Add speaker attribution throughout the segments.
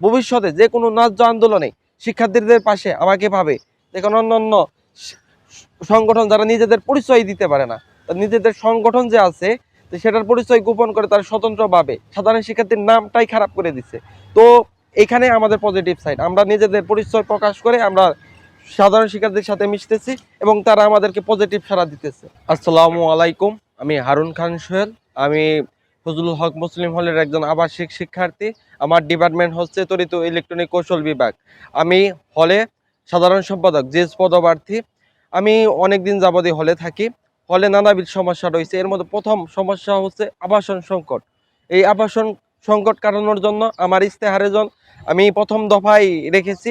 Speaker 1: ভবিষ্যতে যে কোনো ন্যায্য আন্দোলনে শিক্ষার্থীদের পাশে আমাকে পাবে। দেখুন অন্যান্য সংগঠন যারা নিজেদের পরিচয় দিতে পারে না নিজেদের সংগঠন যে আছে সেটার পরিচয় গোপন করে তারা স্বতন্ত্রভাবে সাধারণ শিক্ষার্থীর নামটাই খারাপ করে দিচ্ছে। তো এখানে আমাদের পজিটিভ সাইড আমরা নিজেদের পরিচয় প্রকাশ করে আমরা সাধারণ শিক্ষার্থীর সাথে মিশতেছি এবং তারা আমাদেরকে পজিটিভ সাড়া দিতেছে। আসসালামু আলাইকুম, আমি হারুন খান সোহেল, আমি ফজলুল হক মুসলিম হলের একজন আবাসিক শিক্ষার্থী। আমার ডিপার্টমেন্ট হচ্ছে তরিত ইলেকট্রনিক কৌশল বিভাগ। আমি হলে সাধারণ সম্পাদক জেস পদপ্রার্থী। আমি অনেক দিন হলে থাকি। হলে নানাবিধ সমস্যা রয়েছে। এর মধ্যে প্রথম সমস্যা হচ্ছে আবাসন সংকট। এই আবাসন সংকট কাটানোর জন্য আমার ইস্তেহারের জন্য আমি প্রথম দফায় রেখেছি।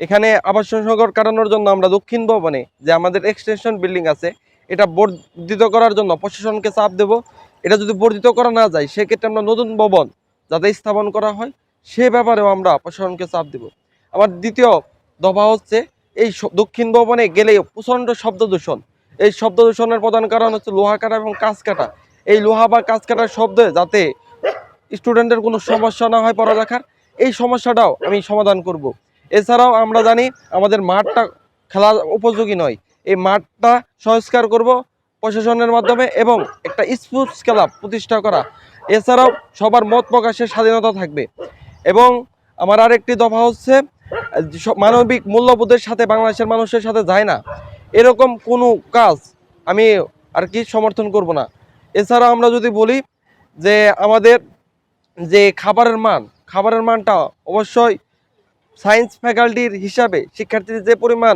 Speaker 1: এখানে আবাসন সংকট কাটানোর জন্য আমরা দক্ষিণ ভবনে যে আমাদের এক্সটেনশন বিল্ডিং আছে, এটা বর্ধিত করার জন্য প্রশাসনকে চাপ দেব। এটা যদি বর্ধিত করা না যায়, সেক্ষেত্রে আমরা নতুন ভবন যাতে স্থাপন করা হয়, সে ব্যাপারেও আমরা প্রশাসনকে চাপ দেব। আমার দ্বিতীয় দফা হচ্ছে, এই দক্ষিণ ভবনে গেলে প্রচণ্ড শব্দ দূষণ। এই শব্দ দূষণের প্রধান কারণ হচ্ছে লোহা কাটা এবং কাঁচ কাটা। এই লোহা বা কাঁচ কাটার শব্দে যাতে স্টুডেন্টের কোনো সমস্যা না হয় পড়ালেখার, এই সমস্যাটাও আমি সমাধান করব। এছাড়াও আমরা জানি, আমাদের মাঠটা খেলা উপযোগী নয়। এই মাঠটা সংস্কার করব প্রশাসনের মাধ্যমে এবং একটা স্পোর্টস ক্লাব প্রতিষ্ঠা করা। এছাড়াও সবার মত প্রকাশের স্বাধীনতা থাকবে। এবং আমার আরেকটি দফা হচ্ছে মানবিক মূল্যবোধের সাথে বাংলাদেশের মানুষের সাথে যায় না। এরকম কোনো কাজ আমি আর কি সমর্থন করব না। এছাড়াও আমরা যদি বলি যে আমাদের যে খাবারের মান, খাবারের মানটা অবশ্যই সায়েন্স ফ্যাকাল্টির হিসাবে শিক্ষার্থীদের যে পরিমাণ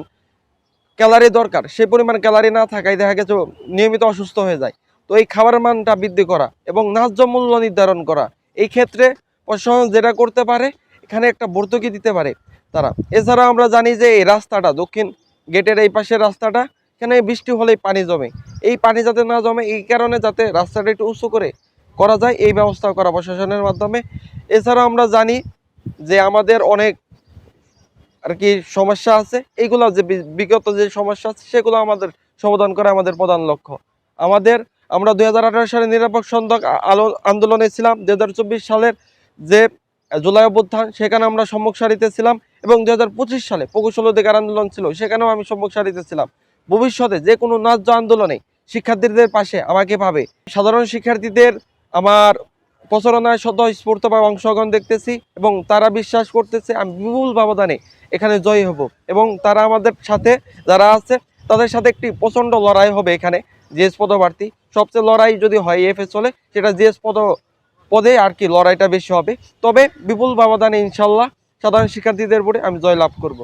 Speaker 1: ক্যালারি দরকার, সেই পরিমাণ ক্যালারি না থাকায় দেখা গেছে নিয়মিত অসুস্থ হয়ে যায়। তো এই খাবারের মানটা বৃদ্ধি করা এবং ন্যায্য মূল্য নির্ধারণ করা, এই ক্ষেত্রে প্রশাসন যেটা করতে পারে, এখানে একটা ভর্তুকি দিতে পারে তারা। এছাড়া আমরা জানি যে এই রাস্তাটা, দক্ষিণ গেটের এই পাশের রাস্তাটা, এখানে বৃষ্টি হলেই পানি জমে। এই পানি যাতে না জমে, এই কারণে যাতে রাস্তাটা একটু উঁচু করে করা যায়, এই ব্যবস্থা করা প্রশাসনের মাধ্যমে। এছাড়া আমরা জানি যে আমাদের অনেক আর কি সমস্যা আছে? এইগুলো যে বিগত যে সমস্যা আছে, সেগুলো আমাদের সমাধান করা আমাদের প্রধান লক্ষ্য। আমাদের, আমরা দু হাজার আঠারো সালে নিরাপদ সন্দক আলো আন্দোলনে ছিলাম দু হাজার চব্বিশ সালের যে জুলাই অভ্যুত্থান, সেখানে আমরা সম্মুখ সারিতে ছিলাম এবং দু হাজার পঁচিশ সালে প্রকৌশল অধিকার আন্দোলন ছিল, সেখানেও আমি সম্মুখ সারিতে ছিলাম। ভবিষ্যতে যে কোনো ন্যায্য আন্দোলনে শিক্ষার্থীদের পাশে আমাকে পাবে। সাধারণ শিক্ষার্থীদের আমার প্রচারণায় স্বতঃস্ফূর্তভাবে অংশগ্রহণ দেখতেছি এবং তারা বিশ্বাস করতেছে আমি বিপুল ব্যবধানে এখানে জয়ী হব এবং তারা আমাদের সাথে যারা আছে, তাদের সাথে একটি প্রচণ্ড লড়াই হবে এখানে জিএস পদপ্রার্থী। সবচেয়ে লড়াই যদি হয় এফএ চলে, সেটা জিএস পদ, পদে আর কি লড়াইটা বেশি হবে। তবে বিপুল ব্যবধানে ইনশাল্লাহ সাধারণ শিক্ষার্থীদের উপরে আমি জয় লাভ করব।